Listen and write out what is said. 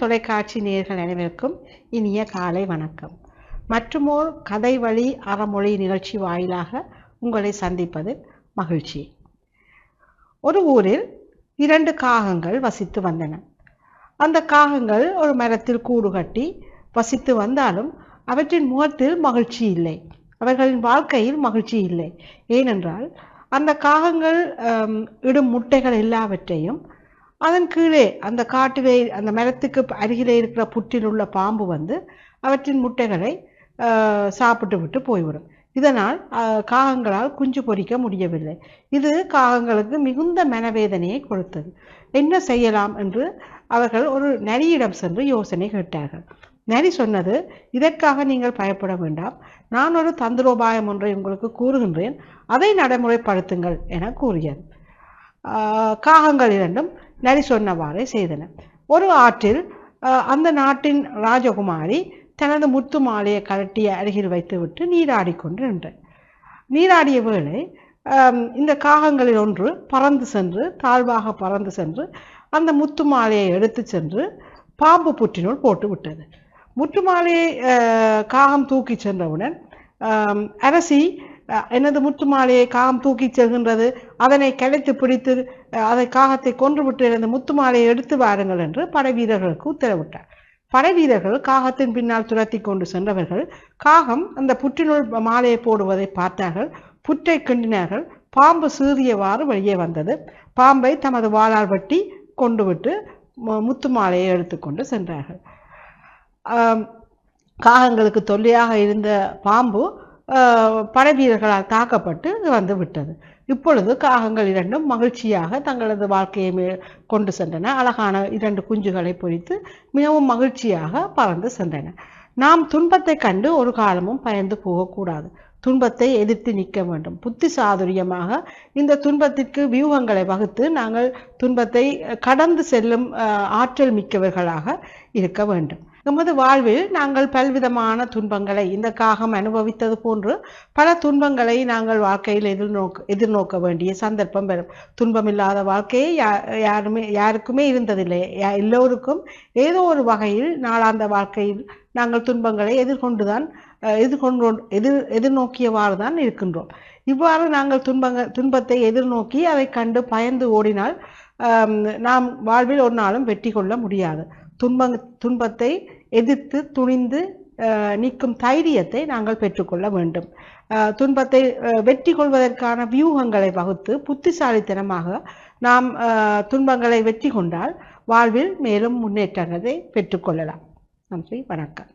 தொலைக்காட்சி நேர்கள் அனைவருக்கும் இனிய காலை வணக்கம். மற்றுமோர் கதை வழி அறமொழி நிகழ்ச்சி வாயிலாக உங்களை சந்திப்பது மகிழ்ச்சி. ஒரு ஊரில் இரண்டு காகங்கள் வசித்து வந்தன. அந்த காகங்கள் ஒரு மரத்தில் கூடு கட்டி வசித்து வந்தாலும் அவற்றின் முகத்தில் மகிழ்ச்சி இல்லை. அவர்களின் வாழ்க்கையில் மகிழ்ச்சி இல்லை. ஏனென்றால் அந்த காகங்கள் இடும் முட்டைகள் எல்லாவற்றையும் அதன் கீழே அந்த காட்டிலே அந்த மரத்துக்கு அருகிலே இருக்கிற புற்றில் உள்ள பாம்பு வந்து அவற்றின் முட்டைகளை சாப்பிட்டு விட்டு போய்விடும். இதனால் காகங்களால் குஞ்சு பொரிக்க முடியவில்லை. இது காகங்களுக்கு மிகுந்த மனவேதனையை கொடுத்தது. என்ன செய்யலாம் என்று அவர்கள் ஒரு நரியிடம் சென்று யோசனை கேட்டார்கள். நரி சொன்னது இதற்காக நீங்கள் பயப்பட வேண்டாம். நான் ஒரு தந்திரோபாயம் ஒன்றை உங்களுக்கு கூறுகின்றேன். அதை நடைமுறைப்படுத்துங்கள் என கூறியது. காகங்கள் இரண்டும் நரி சொன்னவாறே செய்தன. ஒரு ஆற்றில் அந்த நாட்டின் ராஜகுமாரி தனது முத்து மாலையை கழட்டிய அருகில் வைத்துவிட்டு நீராடி கொண்டு நின்றார் நீராடிய வேளை இந்த காகங்களில் ஒன்று பறந்து சென்று தாழ்வாக பறந்து சென்று அந்த முத்து மாலையை எடுத்து சென்று பாம்பு புற்றினுள் போட்டு விட்டது முத்து மாலையை காகம் தூக்கி சென்றவுடன் அரசி எனது முத்து மாலையை காகம் தூக்கி செல்கின்றது. அதனை கலைத்து பிடித்து அதை காகத்தை கொன்று விட்டு எனது முத்து மாலையை எடுத்து வாருங்கள் என்று படை வீரர்களுக்கு உத்தரவிட்டார். படை வீரர்கள் காகத்தின் பின்னால் துரத்தி கொண்டு சென்றவர்கள் காகம் அந்த புற்றினுள் மாலையை போடுவதை பார்த்தார்கள். புற்றை கிண்டினார்கள். பாம்பு சீறியவாறு வெளியே வந்தது. பாம்பை தமது வாளால் வெட்டி கொண்டு விட்டு மு- முத்து மாலையை எடுத்துக்கொண்டு சென்றார்கள். காகங்களுக்கு தொல்லையாக இருந்த பாம்பு படை வீரர்களால் தாக்கப்பட்டு வந்து விட்டது. இப்பொழுது காகங்கள் இரண்டும் மகிழ்ச்சியாக தங்களது வாழ்க்கையை மே கொண்டு சென்றன. அழகான இரண்டு குஞ்சுகளை பொறித்து மிகவும் மகிழ்ச்சியாக பறந்து சென்றன. நாம் துன்பத்தை கண்டு ஒரு காலமும் பயந்து போகக்கூடாது. துன்பத்தை எதிர்த்து நிற்க வேண்டும். புத்தி சாதுரியமாக இந்த துன்பத்திற்கு வியூகங்களை வகுத்து நாங்கள் துன்பத்தை கடந்து செல்லும் ஆற்றல் மிக்கவர்களாக இருக்க வேண்டும். நமது வாழ்வில் நாங்கள் பல்விதமான துன்பங்களை இந்த காகம் அனுபவித்தது போன்று பல துன்பங்களை நாங்கள் வாழ்க்கையில் எதிர்நோக்க எதிர்நோக்க வேண்டிய சந்தர்ப்பம் வரும். துன்பமில்லாத வாழ்க்கையை யா- யாருமே யாருக்குமே இருந்ததில்லை. யா- எல்லோருக்கும் ஏதோ ஒரு வகையில் நாளாந்த வாழ்க்கையில் நாங்கள் துன்பங்களை எதிர்கொண்டுதான் அஹ், எதிர்கொண்டு எதிர் எதிர்நோக்கியவாறு தான் இருக்கின்றோம். இவ்வாறு நாங்கள் துன்பங்க துன்பத்தை எதிர்நோக்கி அதை கண்டு பயந்து ஓடினால் நாம் வாழ்வில் ஒரு நாளும் வெற்றி கொள்ள முடியாது. துன்பங் துன்பத்தை எதிர்த்து துணிந்து நீக்கும் நிற்கும் தைரியத்தை நாங்கள் பெற்றுக்கொள்ள வேண்டும். துன்பத்தை வெற்றி கொள்வதற்கான வியூகங்களை வகுத்து புத்திசாலித்தனமாக நாம் துன்பங்களை வெற்றி கொண்டால் வாழ்வில் மேலும் முன்னேற்றங்களை பெற்றுக்கொள்ளலாம். நன்றி வணக்கம்.